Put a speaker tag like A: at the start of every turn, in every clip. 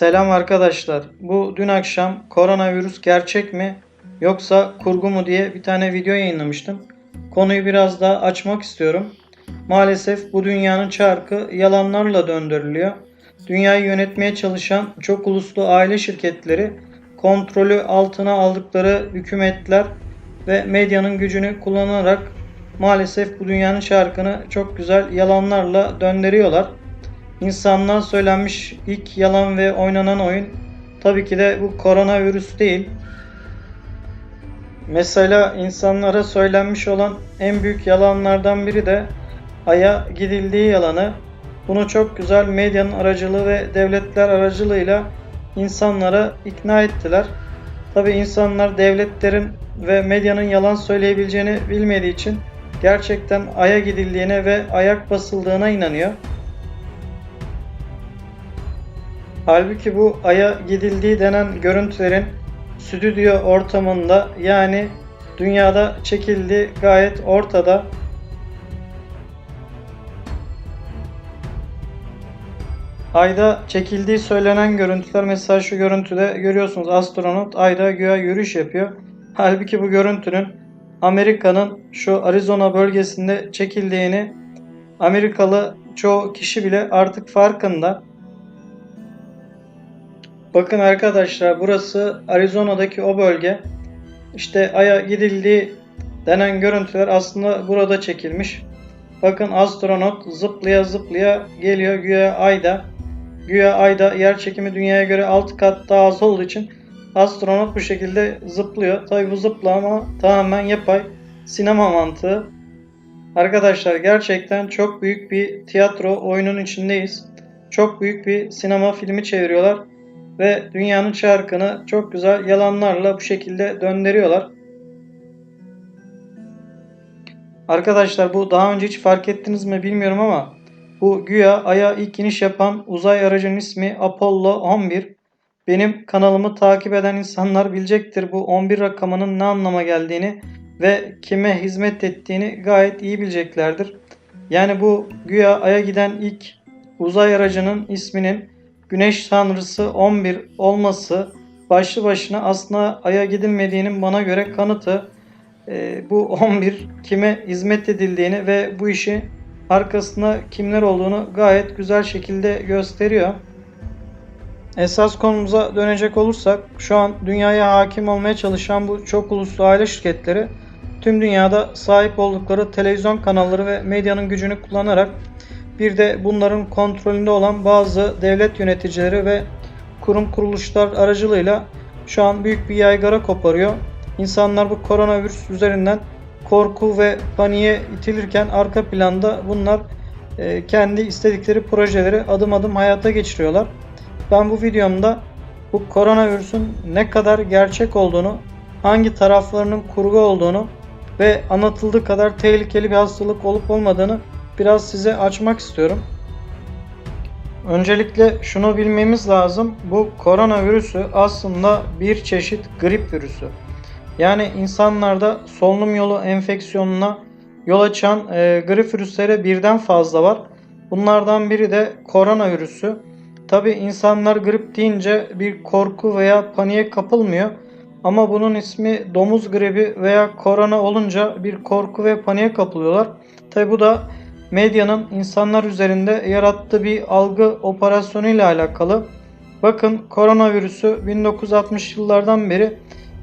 A: Selam arkadaşlar. Bu dün akşam koronavirüs gerçek mi yoksa kurgu mu diye bir tane video yayınlamıştım. Konuyu biraz daha açmak istiyorum. Maalesef bu dünyanın çarkı yalanlarla döndürülüyor. Dünyayı yönetmeye çalışan çok uluslu aile şirketleri kontrolü altına aldıkları hükümetler ve medyanın gücünü kullanarak maalesef bu dünyanın çarkını çok güzel yalanlarla döndürüyorlar. İnsanlığa söylenmiş ilk yalan ve oynanan oyun tabii ki de bu koronavirüs değil. Mesela insanlara söylenmiş olan en büyük yalanlardan biri de Ay'a gidildiği yalanı. Bunu çok güzel medyanın aracılığı ve devletler aracılığıyla insanlara ikna ettiler. Tabii insanlar devletlerin ve medyanın yalan söyleyebileceğini bilmediği için gerçekten Ay'a gidildiğine ve ayak basıldığına inanıyor. Halbuki bu Ay'a gidildiği denen görüntülerin stüdyo ortamında yani dünyada çekildiği gayet ortada. Ayda çekildiği söylenen görüntüler mesela şu görüntüde görüyorsunuz astronot Ayda güya yürüyüş yapıyor. Halbuki bu görüntünün Amerika'nın şu Arizona bölgesinde çekildiğini Amerikalı çoğu kişi bile artık farkında. Bakın arkadaşlar burası Arizona'daki o bölge. İşte Ay'a gidildiği denen görüntüler aslında burada çekilmiş. Bakın astronot zıplaya zıplaya geliyor güya Ay'da. Güya Ay'da yer çekimi dünyaya göre 6 kat daha az olduğu için astronot bu şekilde zıplıyor. Tabi bu zıplama tamamen yapay sinema mantığı. Arkadaşlar gerçekten çok büyük bir tiyatro oyunun içindeyiz. Çok büyük bir sinema filmi çeviriyorlar ve dünyanın çarkını çok güzel yalanlarla bu şekilde döndürüyorlar. Arkadaşlar bu daha önce hiç fark ettiniz mi bilmiyorum ama bu güya Ay'a ilk iniş yapan uzay aracının ismi Apollo 11. Benim kanalımı takip eden insanlar bilecektir bu 11 rakamının ne anlama geldiğini ve kime hizmet ettiğini gayet iyi bileceklerdir. Yani bu güya Ay'a giden ilk uzay aracının isminin Güneş tanrısı 11 olması başlı başına aslında Ay'a gidilmediğinin bana göre kanıtı. Ee, bu 11 kime hizmet edildiğini ve bu işi arkasında kimler olduğunu gayet güzel şekilde gösteriyor. Esas konumuza dönecek olursak şu an dünyaya hakim olmaya çalışan bu çok uluslu aile şirketleri tüm dünyada sahip oldukları televizyon kanalları ve medyanın gücünü kullanarak bir de bunların kontrolünde olan bazı devlet yöneticileri ve kurum kuruluşlar aracılığıyla şu an büyük bir yaygara koparıyor. İnsanlar bu koronavirüs üzerinden korku ve paniğe itilirken arka planda bunlar e, kendi istedikleri projeleri adım adım hayata geçiriyorlar. Ben bu videomda bu koronavirüsün ne kadar gerçek olduğunu, hangi taraflarının kurgu olduğunu ve anlatıldığı kadar tehlikeli bir hastalık olup olmadığını biraz size açmak istiyorum. Öncelikle şunu bilmemiz lazım. Bu koronavirüsü aslında bir çeşit grip virüsü. Yani insanlarda solunum yolu enfeksiyonuna yol açan e, grip virüsleri birden fazla var. Bunlardan biri de koronavirüsü. Tabi insanlar grip deyince bir korku veya paniğe kapılmıyor. Ama bunun ismi domuz gribi veya korona olunca bir korku ve paniğe kapılıyorlar. Tabi bu da medyanın insanlar üzerinde yarattığı bir algı operasyonu ile alakalı. Bakın koronavirüsü 1960 yıllardan beri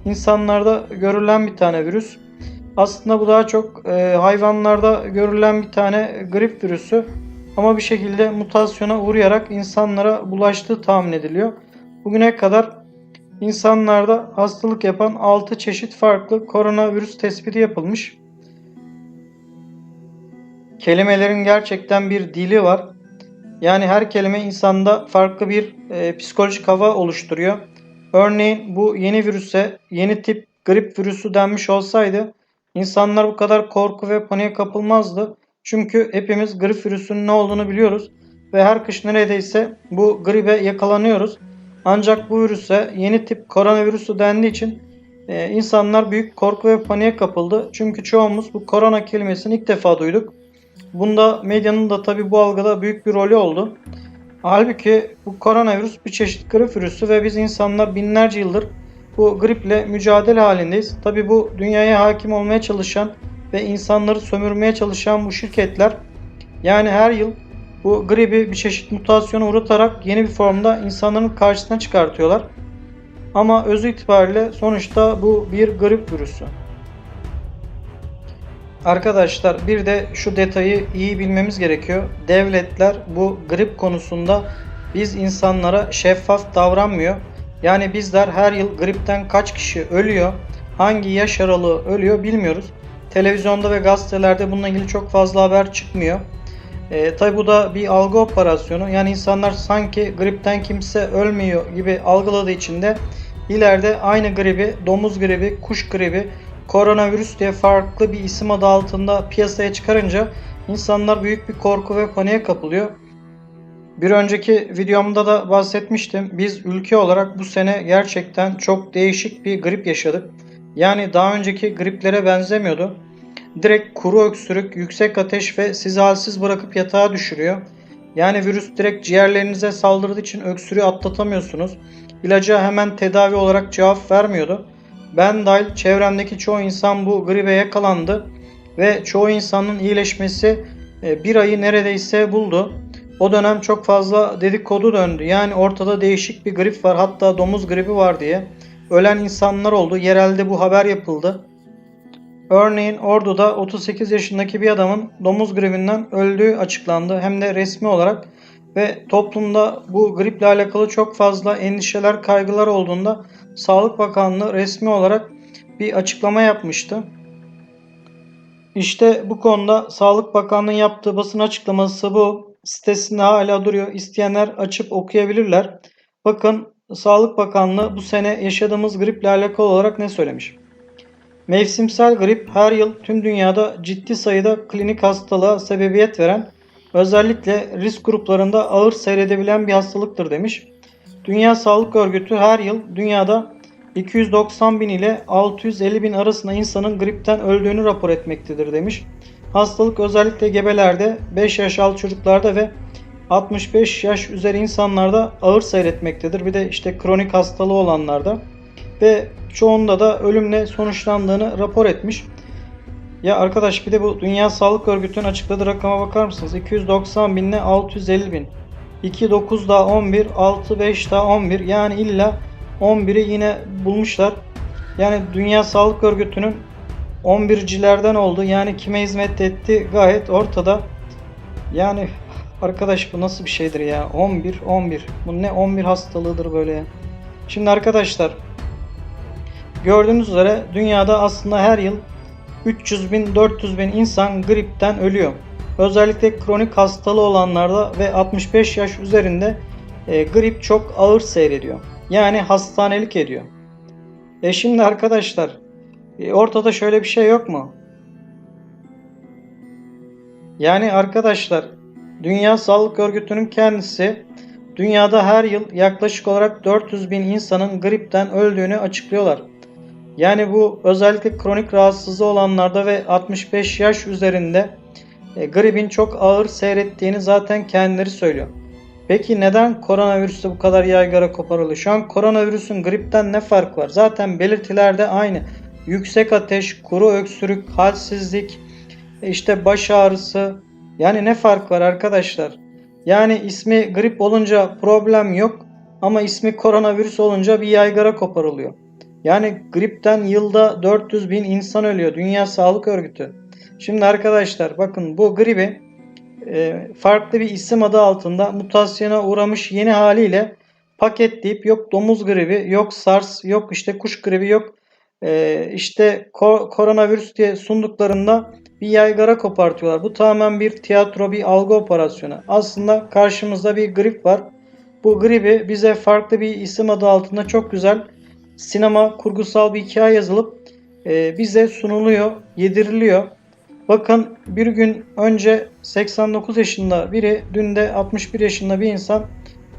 A: insanlarda görülen bir tane virüs. Aslında bu daha çok e, hayvanlarda görülen bir tane grip virüsü ama bir şekilde mutasyona uğrayarak insanlara bulaştığı tahmin ediliyor. Bugüne kadar insanlarda hastalık yapan 6 çeşit farklı koronavirüs tespiti yapılmış. Kelimelerin gerçekten bir dili var. Yani her kelime insanda farklı bir e, psikolojik hava oluşturuyor. Örneğin bu yeni virüse yeni tip grip virüsü denmiş olsaydı insanlar bu kadar korku ve paniğe kapılmazdı. Çünkü hepimiz grip virüsünün ne olduğunu biliyoruz ve her kış neredeyse bu gribe yakalanıyoruz. Ancak bu virüse yeni tip koronavirüsü dendiği için e, insanlar büyük korku ve paniğe kapıldı. Çünkü çoğumuz bu korona kelimesini ilk defa duyduk. Bunda medyanın da tabi bu algıda büyük bir rolü oldu. Halbuki bu koronavirüs bir çeşit grip virüsü ve biz insanlar binlerce yıldır bu griple mücadele halindeyiz. Tabi bu dünyaya hakim olmaya çalışan ve insanları sömürmeye çalışan bu şirketler yani her yıl bu gribi bir çeşit mutasyona uğratarak yeni bir formda insanların karşısına çıkartıyorlar. Ama özü itibariyle sonuçta bu bir grip virüsü. Arkadaşlar bir de şu detayı iyi bilmemiz gerekiyor. Devletler bu grip konusunda biz insanlara şeffaf davranmıyor. Yani bizler her yıl gripten kaç kişi ölüyor, hangi yaş aralığı ölüyor bilmiyoruz. Televizyonda ve gazetelerde bununla ilgili çok fazla haber çıkmıyor. E, tabi bu da bir algı operasyonu. Yani insanlar sanki gripten kimse ölmüyor gibi algıladığı için de ileride aynı gribi, domuz gribi, kuş gribi, koronavirüs diye farklı bir isim adı altında piyasaya çıkarınca insanlar büyük bir korku ve paniğe kapılıyor. Bir önceki videomda da bahsetmiştim. Biz ülke olarak bu sene gerçekten çok değişik bir grip yaşadık. Yani daha önceki griplere benzemiyordu. Direkt kuru öksürük, yüksek ateş ve sizi halsiz bırakıp yatağa düşürüyor. Yani virüs direkt ciğerlerinize saldırdığı için öksürüğü atlatamıyorsunuz. İlaca hemen tedavi olarak cevap vermiyordu. Ben dahil çevremdeki çoğu insan bu gribe yakalandı ve çoğu insanın iyileşmesi e, bir ayı neredeyse buldu. O dönem çok fazla dedikodu döndü. Yani ortada değişik bir grip var hatta domuz gribi var diye. Ölen insanlar oldu. Yerelde bu haber yapıldı. Örneğin Ordu'da 38 yaşındaki bir adamın domuz gribinden öldüğü açıklandı. Hem de resmi olarak ve toplumda bu griple alakalı çok fazla endişeler, kaygılar olduğunda Sağlık Bakanlığı resmi olarak bir açıklama yapmıştı. İşte bu konuda Sağlık Bakanlığı yaptığı basın açıklaması bu. Sitesinde hala duruyor. İsteyenler açıp okuyabilirler. Bakın Sağlık Bakanlığı bu sene yaşadığımız griple alakalı olarak ne söylemiş? Mevsimsel grip her yıl tüm dünyada ciddi sayıda klinik hastalığa sebebiyet veren, özellikle risk gruplarında ağır seyredebilen bir hastalıktır demiş. Dünya Sağlık Örgütü her yıl dünyada 290 bin ile 650 bin arasında insanın gripten öldüğünü rapor etmektedir demiş. Hastalık özellikle gebelerde, 5 yaş altı çocuklarda ve 65 yaş üzeri insanlarda ağır seyretmektedir. Bir de işte kronik hastalığı olanlarda ve çoğunda da ölümle sonuçlandığını rapor etmiş. Ya arkadaş bir de bu Dünya Sağlık Örgütü'nün açıkladığı rakama bakar mısınız? 290 bin ile 650 bin. 2 9 daha 11, 6 5 daha 11. Yani illa 11'i yine bulmuşlar. Yani Dünya Sağlık Örgütü'nün 11'cilerden oldu. Yani kime hizmet etti gayet ortada. Yani arkadaş bu nasıl bir şeydir ya? 11 11. Bu ne 11 hastalığıdır böyle ya. Şimdi arkadaşlar gördüğünüz üzere dünyada aslında her yıl 300 bin 400 bin insan gripten ölüyor. Özellikle kronik hastalığı olanlarda ve 65 yaş üzerinde e, grip çok ağır seyrediyor. Yani hastanelik ediyor. E şimdi arkadaşlar e, ortada şöyle bir şey yok mu? Yani arkadaşlar Dünya Sağlık Örgütü'nün kendisi dünyada her yıl yaklaşık olarak 400 bin insanın gripten öldüğünü açıklıyorlar. Yani bu özellikle kronik rahatsızlığı olanlarda ve 65 yaş üzerinde e, gripin çok ağır seyrettiğini zaten kendileri söylüyor. Peki neden koronavirüste bu kadar yaygara koparılıyor? Şu an koronavirüsün gripten ne fark var? Zaten belirtiler de aynı. Yüksek ateş, kuru öksürük, halsizlik, işte baş ağrısı. Yani ne fark var arkadaşlar? Yani ismi grip olunca problem yok ama ismi koronavirüs olunca bir yaygara koparılıyor. Yani gripten yılda 400 bin insan ölüyor Dünya Sağlık Örgütü. Şimdi arkadaşlar bakın bu gribi e, farklı bir isim adı altında mutasyona uğramış yeni haliyle paketleyip yok domuz gribi, yok SARS, yok işte kuş gribi, yok e, işte ko- koronavirüs diye sunduklarında bir yaygara kopartıyorlar. Bu tamamen bir tiyatro, bir algı operasyonu. Aslında karşımızda bir grip var. Bu gribi bize farklı bir isim adı altında çok güzel sinema kurgusal bir hikaye yazılıp e, bize sunuluyor, yediriliyor. Bakın bir gün önce 89 yaşında biri, dün de 61 yaşında bir insan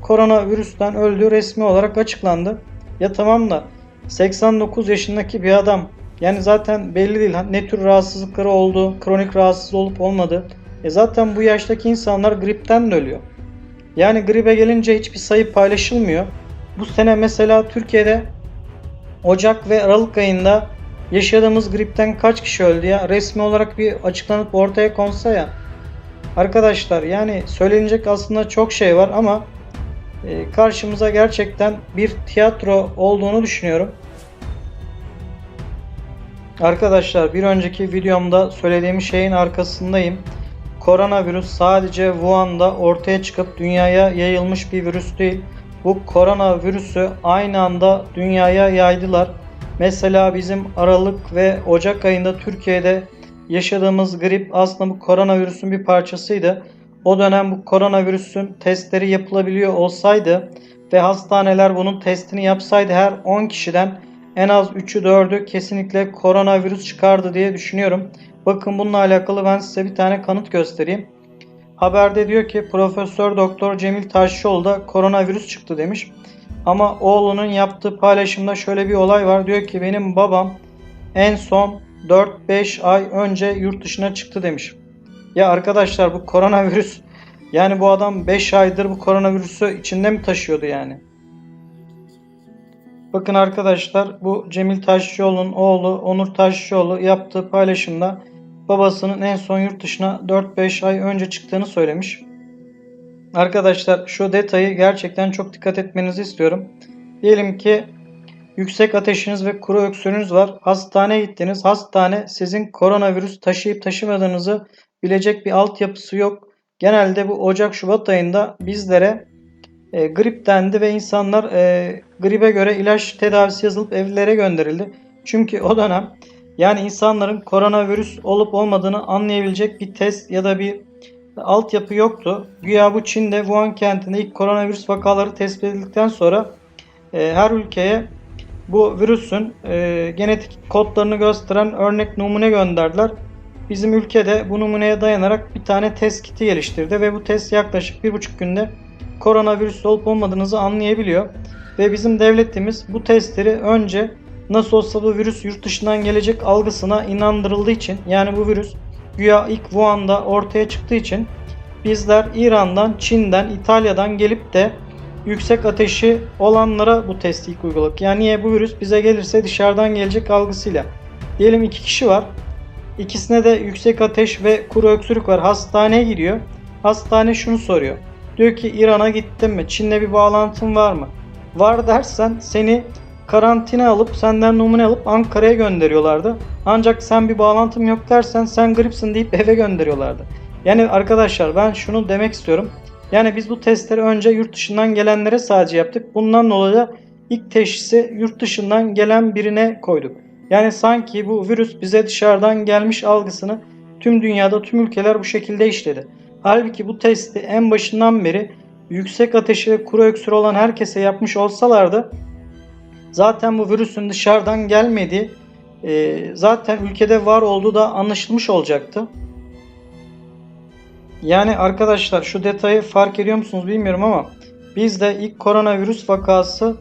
A: koronavirüsten öldüğü resmi olarak açıklandı. Ya tamam da 89 yaşındaki bir adam yani zaten belli değil ne tür rahatsızlıkları oldu, kronik rahatsız olup olmadı. E zaten bu yaştaki insanlar gripten de ölüyor. Yani gribe gelince hiçbir sayı paylaşılmıyor. Bu sene mesela Türkiye'de Ocak ve Aralık ayında yaşadığımız gripten kaç kişi öldü ya? Resmi olarak bir açıklanıp ortaya konsa ya. Arkadaşlar yani söylenecek aslında çok şey var ama e, karşımıza gerçekten bir tiyatro olduğunu düşünüyorum. Arkadaşlar bir önceki videomda söylediğim şeyin arkasındayım. Koronavirüs sadece Wuhan'da ortaya çıkıp dünyaya yayılmış bir virüs değil. Bu koronavirüsü aynı anda dünyaya yaydılar. Mesela bizim Aralık ve Ocak ayında Türkiye'de yaşadığımız grip aslında bu koronavirüsün bir parçasıydı. O dönem bu koronavirüsün testleri yapılabiliyor olsaydı ve hastaneler bunun testini yapsaydı her 10 kişiden en az 3'ü 4'ü kesinlikle koronavirüs çıkardı diye düşünüyorum. Bakın bununla alakalı ben size bir tane kanıt göstereyim. Haberde diyor ki Profesör Doktor Cemil Taşçıoğlu da koronavirüs çıktı demiş. Ama oğlunun yaptığı paylaşımda şöyle bir olay var. Diyor ki benim babam en son 4-5 ay önce yurt dışına çıktı demiş. Ya arkadaşlar bu koronavirüs yani bu adam 5 aydır bu koronavirüsü içinde mi taşıyordu yani? Bakın arkadaşlar bu Cemil Taşçıoğlu'nun oğlu Onur Taşçıoğlu yaptığı paylaşımda babasının en son yurt dışına 4-5 ay önce çıktığını söylemiş. Arkadaşlar şu detayı gerçekten çok dikkat etmenizi istiyorum. Diyelim ki yüksek ateşiniz ve kuru öksürüğünüz var. Hastaneye gittiniz. Hastane sizin koronavirüs taşıyıp taşımadığınızı bilecek bir altyapısı yok. Genelde bu Ocak-Şubat ayında bizlere e, grip dendi ve insanlar e, gribe göre ilaç tedavisi yazılıp evlere gönderildi. Çünkü o dönem yani insanların koronavirüs olup olmadığını anlayabilecek bir test ya da bir altyapı yoktu. Güya bu Çin'de Wuhan kentinde ilk koronavirüs vakaları tespit edildikten sonra e, her ülkeye bu virüsün e, genetik kodlarını gösteren örnek numune gönderdiler. Bizim ülkede bu numuneye dayanarak bir tane test kiti geliştirdi ve bu test yaklaşık bir buçuk günde koronavirüs olup olmadığınızı anlayabiliyor. Ve bizim devletimiz bu testleri önce nasıl olsa bu virüs yurt dışından gelecek algısına inandırıldığı için yani bu virüs güya ilk Wuhan'da ortaya çıktığı için bizler İran'dan, Çin'den, İtalya'dan gelip de yüksek ateşi olanlara bu testi ilk uyguladık. Yani niye bu virüs bize gelirse dışarıdan gelecek algısıyla. Diyelim iki kişi var. İkisine de yüksek ateş ve kuru öksürük var. Hastaneye gidiyor. Hastane şunu soruyor. Diyor ki İran'a gittin mi? Çin'le bir bağlantın var mı? Var dersen seni karantina alıp senden numune alıp Ankara'ya gönderiyorlardı. Ancak sen bir bağlantım yok dersen sen gripsin deyip eve gönderiyorlardı. Yani arkadaşlar ben şunu demek istiyorum. Yani biz bu testleri önce yurt dışından gelenlere sadece yaptık. Bundan dolayı ilk teşhisi yurt dışından gelen birine koyduk. Yani sanki bu virüs bize dışarıdan gelmiş algısını tüm dünyada tüm ülkeler bu şekilde işledi. Halbuki bu testi en başından beri yüksek ateşi ve kuru öksürü olan herkese yapmış olsalardı zaten bu virüsün dışarıdan gelmediği e, zaten ülkede var olduğu da anlaşılmış olacaktı. Yani arkadaşlar şu detayı fark ediyor musunuz bilmiyorum ama bizde ilk koronavirüs vakası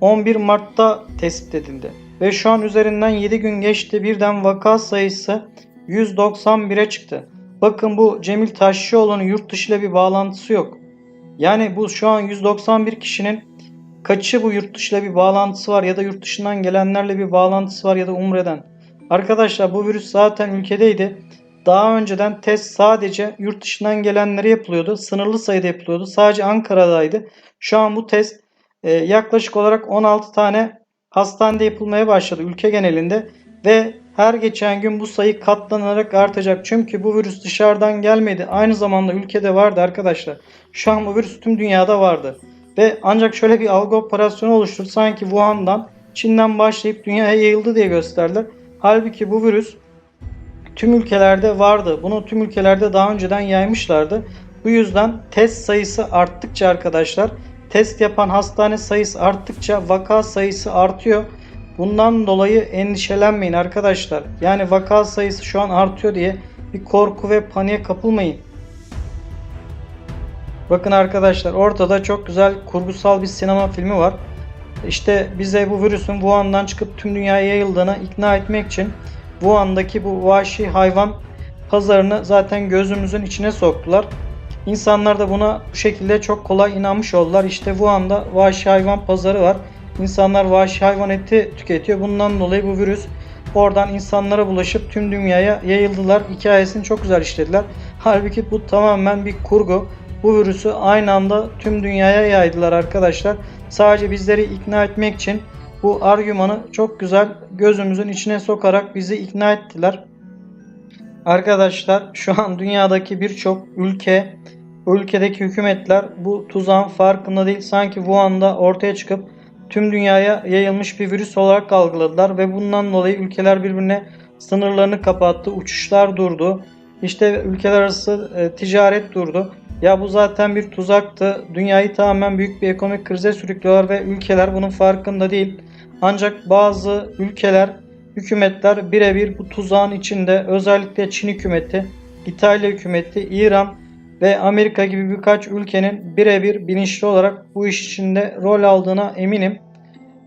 A: 11 Mart'ta tespit edildi. Ve şu an üzerinden 7 gün geçti birden vaka sayısı 191'e çıktı. Bakın bu Cemil Taşçıoğlu'nun yurt dışı ile bir bağlantısı yok. Yani bu şu an 191 kişinin kaçı bu yurt dışı ile bir bağlantısı var ya da yurt dışından gelenlerle bir bağlantısı var ya da umreden. Arkadaşlar bu virüs zaten ülkedeydi. Daha önceden test sadece yurt dışından gelenlere yapılıyordu. Sınırlı sayıda yapılıyordu. Sadece Ankara'daydı. Şu an bu test e, yaklaşık olarak 16 tane hastanede yapılmaya başladı ülke genelinde ve her geçen gün bu sayı katlanarak artacak. Çünkü bu virüs dışarıdan gelmedi. Aynı zamanda ülkede vardı arkadaşlar. Şu an bu virüs tüm dünyada vardı. Ve ancak şöyle bir algı operasyonu oluşturdu. Sanki Wuhan'dan, Çin'den başlayıp dünyaya yayıldı diye gösterdiler. Halbuki bu virüs tüm ülkelerde vardı. Bunu tüm ülkelerde daha önceden yaymışlardı. Bu yüzden test sayısı arttıkça arkadaşlar test yapan hastane sayısı arttıkça vaka sayısı artıyor. Bundan dolayı endişelenmeyin arkadaşlar. Yani vaka sayısı şu an artıyor diye bir korku ve paniğe kapılmayın. Bakın arkadaşlar ortada çok güzel kurgusal bir sinema filmi var. İşte bize bu virüsün Wuhan'dan çıkıp tüm dünyaya yayıldığını ikna etmek için Wuhan'daki bu vahşi hayvan pazarını zaten gözümüzün içine soktular. İnsanlar da buna bu şekilde çok kolay inanmış oldular. İşte Wuhan'da vahşi hayvan pazarı var. İnsanlar vahşi hayvan eti tüketiyor. Bundan dolayı bu virüs oradan insanlara bulaşıp tüm dünyaya yayıldılar. Hikayesini çok güzel işlediler. Halbuki bu tamamen bir kurgu. Bu virüsü aynı anda tüm dünyaya yaydılar arkadaşlar. Sadece bizleri ikna etmek için bu argümanı çok güzel gözümüzün içine sokarak bizi ikna ettiler. Arkadaşlar şu an dünyadaki birçok ülke, ülkedeki hükümetler bu tuzağın farkında değil. Sanki Wuhan'da ortaya çıkıp tüm dünyaya yayılmış bir virüs olarak algıladılar ve bundan dolayı ülkeler birbirine sınırlarını kapattı, uçuşlar durdu. İşte ülkeler arası e, ticaret durdu. Ya bu zaten bir tuzaktı. Dünyayı tamamen büyük bir ekonomik krize sürüklüyorlar ve ülkeler bunun farkında değil. Ancak bazı ülkeler, hükümetler birebir bu tuzağın içinde özellikle Çin hükümeti, İtalya hükümeti, İran ve Amerika gibi birkaç ülkenin birebir bilinçli olarak bu iş içinde rol aldığına eminim.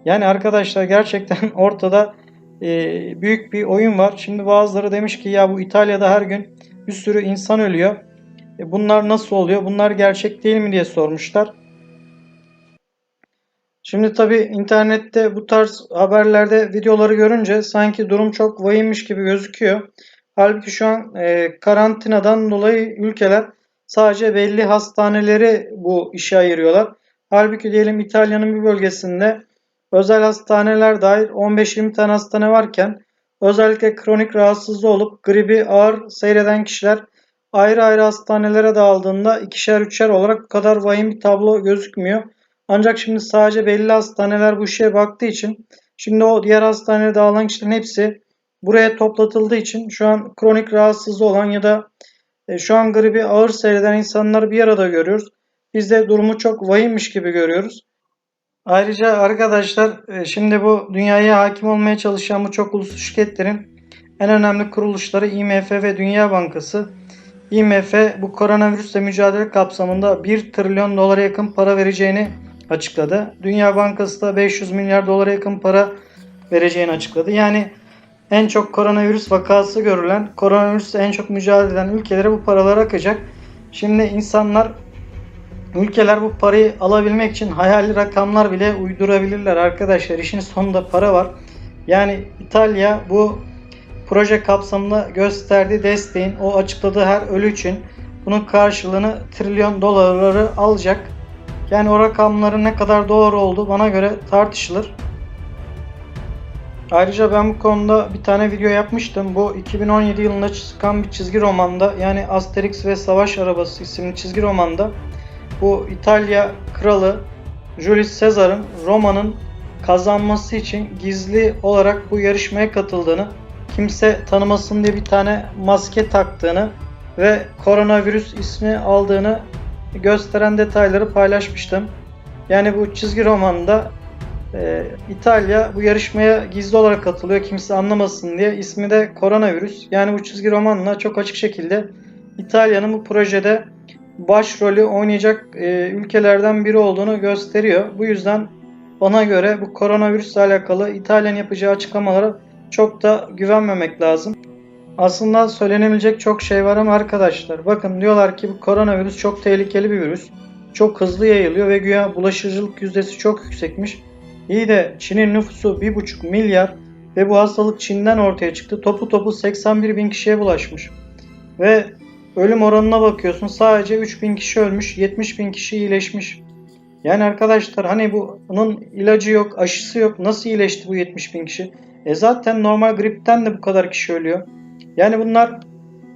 A: Yani arkadaşlar gerçekten ortada e, büyük bir oyun var. Şimdi bazıları demiş ki ya bu İtalya'da her gün bir sürü insan ölüyor. E, bunlar nasıl oluyor? Bunlar gerçek değil mi diye sormuşlar. Şimdi tabi internette bu tarz haberlerde videoları görünce sanki durum çok vahimmiş gibi gözüküyor. Halbuki şu an e, karantinadan dolayı ülkeler sadece belli hastaneleri bu işe ayırıyorlar. Halbuki diyelim İtalya'nın bir bölgesinde özel hastaneler dair 15-20 tane hastane varken özellikle kronik rahatsızlığı olup gribi ağır seyreden kişiler ayrı ayrı hastanelere dağıldığında ikişer üçer olarak bu kadar vahim bir tablo gözükmüyor. Ancak şimdi sadece belli hastaneler bu işe baktığı için şimdi o diğer hastanelere dağılan kişilerin hepsi buraya toplatıldığı için şu an kronik rahatsızlığı olan ya da e, şu an gribi ağır seyreden insanları bir arada görüyoruz. Biz de durumu çok vahimmiş gibi görüyoruz. Ayrıca arkadaşlar e, şimdi bu dünyaya hakim olmaya çalışan bu çok uluslu şirketlerin en önemli kuruluşları IMF ve Dünya Bankası. IMF bu koronavirüsle mücadele kapsamında 1 trilyon dolara yakın para vereceğini açıkladı. Dünya Bankası da 500 milyar dolara yakın para vereceğini açıkladı. Yani en çok koronavirüs vakası görülen, koronavirüsle en çok mücadele eden ülkelere bu paralar akacak. Şimdi insanlar ülkeler bu parayı alabilmek için hayali rakamlar bile uydurabilirler arkadaşlar. İşin sonunda para var. Yani İtalya bu proje kapsamında gösterdiği desteğin o açıkladığı her ölü için bunun karşılığını trilyon dolarları alacak. Yani o rakamların ne kadar doğru olduğu bana göre tartışılır. Ayrıca ben bu konuda bir tane video yapmıştım. Bu 2017 yılında çıkan bir çizgi romanda yani Asterix ve Savaş Arabası isimli çizgi romanda bu İtalya kralı Julius Caesar'ın Roma'nın kazanması için gizli olarak bu yarışmaya katıldığını, kimse tanımasın diye bir tane maske taktığını ve koronavirüs ismi aldığını gösteren detayları paylaşmıştım. Yani bu çizgi romanda e, İtalya bu yarışmaya gizli olarak katılıyor kimse anlamasın diye. ismi de koronavirüs. Yani bu çizgi romanla çok açık şekilde İtalya'nın bu projede başrolü oynayacak e, ülkelerden biri olduğunu gösteriyor. Bu yüzden bana göre bu koronavirüsle alakalı İtalya'nın yapacağı açıklamalara çok da güvenmemek lazım. Aslında söylenebilecek çok şey var ama arkadaşlar bakın diyorlar ki bu koronavirüs çok tehlikeli bir virüs. Çok hızlı yayılıyor ve güya bulaşıcılık yüzdesi çok yüksekmiş. İyi de Çin'in nüfusu 1,5 milyar ve bu hastalık Çin'den ortaya çıktı. Topu topu 81 bin kişiye bulaşmış. Ve ölüm oranına bakıyorsun sadece 3 bin kişi ölmüş, 70 bin kişi iyileşmiş. Yani arkadaşlar hani bunun ilacı yok, aşısı yok. Nasıl iyileşti bu 70 bin kişi? E zaten normal gripten de bu kadar kişi ölüyor. Yani bunlar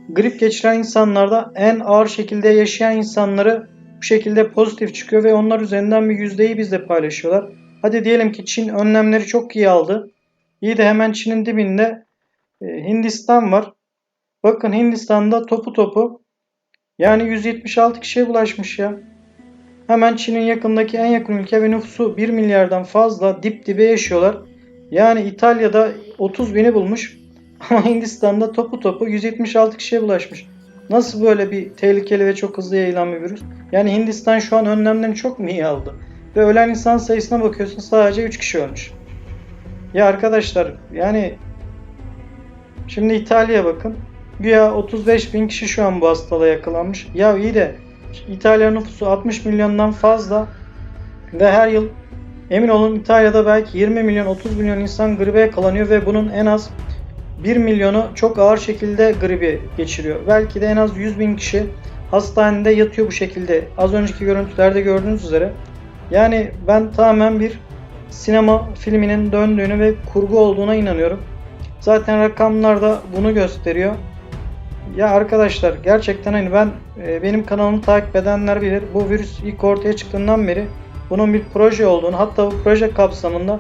A: grip geçiren insanlarda en ağır şekilde yaşayan insanları bu şekilde pozitif çıkıyor ve onlar üzerinden bir yüzdeyi bizle paylaşıyorlar. Hadi diyelim ki Çin önlemleri çok iyi aldı. İyi de hemen Çin'in dibinde e, Hindistan var. Bakın Hindistan'da topu topu yani 176 kişiye bulaşmış ya. Hemen Çin'in yakındaki en yakın ülke ve nüfusu 1 milyardan fazla dip dibe yaşıyorlar. Yani İtalya'da 30 bini bulmuş. Ama Hindistan'da topu topu 176 kişiye bulaşmış. Nasıl böyle bir tehlikeli ve çok hızlı yayılan bir virüs? Yani Hindistan şu an önlemlerini çok mu iyi aldı? Ve ölen insan sayısına bakıyorsun sadece 3 kişi ölmüş. Ya arkadaşlar yani şimdi İtalya'ya bakın. Güya 35 bin kişi şu an bu hastalığa yakalanmış. Ya iyi de İtalya nüfusu 60 milyondan fazla ve her yıl emin olun İtalya'da belki 20 milyon 30 milyon insan gribe yakalanıyor ve bunun en az 1 milyonu çok ağır şekilde gribi geçiriyor. Belki de en az 100 bin kişi hastanede yatıyor bu şekilde. Az önceki görüntülerde gördüğünüz üzere. Yani ben tamamen bir sinema filminin döndüğünü ve kurgu olduğuna inanıyorum. Zaten rakamlar da bunu gösteriyor. Ya arkadaşlar gerçekten hani ben e, benim kanalımı takip edenler bilir. Bu virüs ilk ortaya çıktığından beri bunun bir proje olduğunu hatta bu proje kapsamında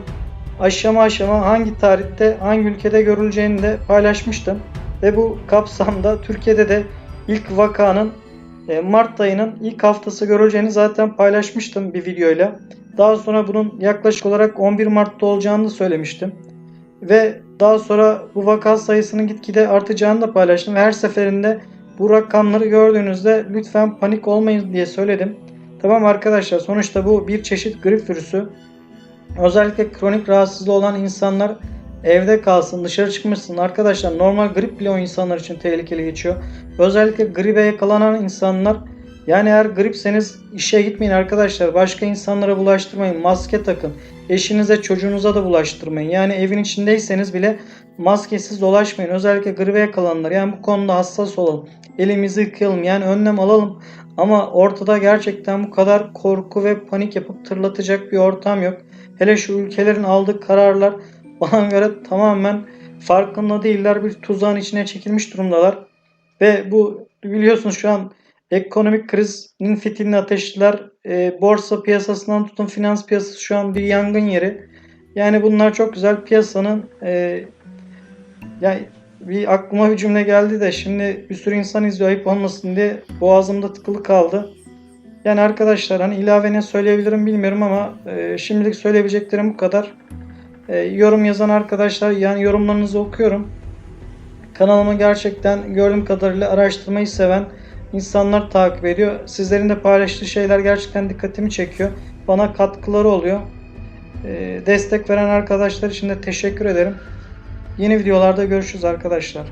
A: aşama aşama hangi tarihte hangi ülkede görüleceğini de paylaşmıştım. Ve bu kapsamda Türkiye'de de ilk vakanın e, Mart ayının ilk haftası görüleceğini zaten paylaşmıştım bir videoyla. Daha sonra bunun yaklaşık olarak 11 Mart'ta olacağını söylemiştim. Ve daha sonra bu vaka sayısının gitgide artacağını da paylaştım. Ve her seferinde bu rakamları gördüğünüzde lütfen panik olmayın diye söyledim. Tamam arkadaşlar sonuçta bu bir çeşit grip virüsü. Özellikle kronik rahatsızlığı olan insanlar evde kalsın, dışarı çıkmışsın. Arkadaşlar normal grip bile o insanlar için tehlikeli geçiyor. Özellikle gribe yakalanan insanlar yani eğer gripseniz işe gitmeyin arkadaşlar. Başka insanlara bulaştırmayın. Maske takın. Eşinize, çocuğunuza da bulaştırmayın. Yani evin içindeyseniz bile maskesiz dolaşmayın. Özellikle gribe yakalananlar. Yani bu konuda hassas olalım. Elimizi yıkayalım. Yani önlem alalım. Ama ortada gerçekten bu kadar korku ve panik yapıp tırlatacak bir ortam yok. Hele şu ülkelerin aldığı kararlar bana göre tamamen farkında değiller. Bir tuzağın içine çekilmiş durumdalar. Ve bu biliyorsunuz şu an ekonomik krizin fitilini ateşler. E, borsa piyasasından tutun finans piyasası şu an bir yangın yeri. Yani bunlar çok güzel piyasanın e, yani bir aklıma bir cümle geldi de şimdi bir sürü insan izliyor ayıp olmasın diye boğazımda tıkılı kaldı. Yani arkadaşlar hani ilave ne söyleyebilirim bilmiyorum ama e, şimdilik söyleyebileceklerim bu kadar. E, yorum yazan arkadaşlar yani yorumlarınızı okuyorum. Kanalımı gerçekten gördüğüm kadarıyla araştırmayı seven insanlar takip ediyor. Sizlerin de paylaştığı şeyler gerçekten dikkatimi çekiyor. Bana katkıları oluyor. E, destek veren arkadaşlar için de teşekkür ederim. Yeni videolarda görüşürüz arkadaşlar.